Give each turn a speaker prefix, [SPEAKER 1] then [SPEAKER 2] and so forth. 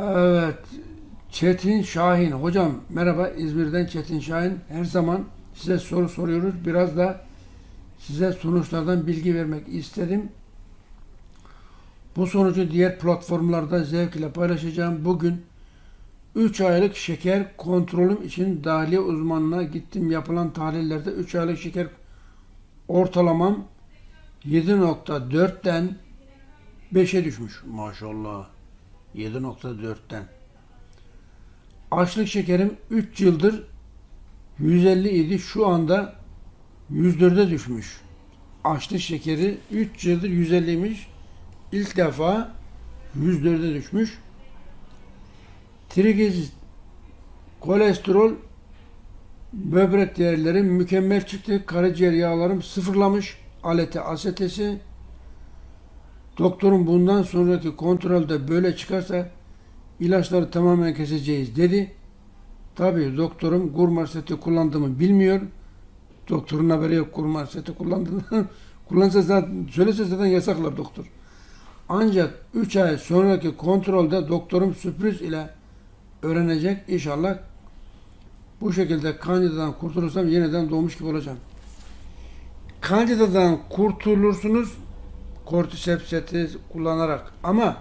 [SPEAKER 1] Evet. Çetin Şahin. Hocam merhaba İzmir'den Çetin Şahin. Her zaman size soru soruyoruz. Biraz da size sonuçlardan bilgi vermek istedim. Bu sonucu diğer platformlarda zevkle paylaşacağım. Bugün 3 aylık şeker kontrolüm için dahiliye uzmanına gittim. Yapılan tahlillerde 3 aylık şeker ortalamam 7.4'ten 5'e düşmüş. Maşallah. 7.4'ten. Açlık şekerim 3 yıldır 150 idi. Şu anda 104'e düşmüş. Açlık şekeri 3 yıldır 150'ymiş. İlk defa 104'e düşmüş. Triglisizit, kolesterol, böbrek değerleri mükemmel çıktı. Karaciğer yağlarım sıfırlamış. Alete asetesi. Doktorum bundan sonraki kontrolde böyle çıkarsa ilaçları tamamen keseceğiz dedi. Tabii doktorum gurmar seti kullandığımı bilmiyor. Doktorun haberi yok gurmar seti kullandığını. Kullansa zaten, söylese zaten yasaklar doktor. Ancak 3 ay sonraki kontrolde doktorum sürpriz ile öğrenecek inşallah. Bu şekilde kandidadan kurtulursam yeniden doğmuş gibi olacağım. Kandidadan kurtulursunuz kortisepseti kullanarak. Ama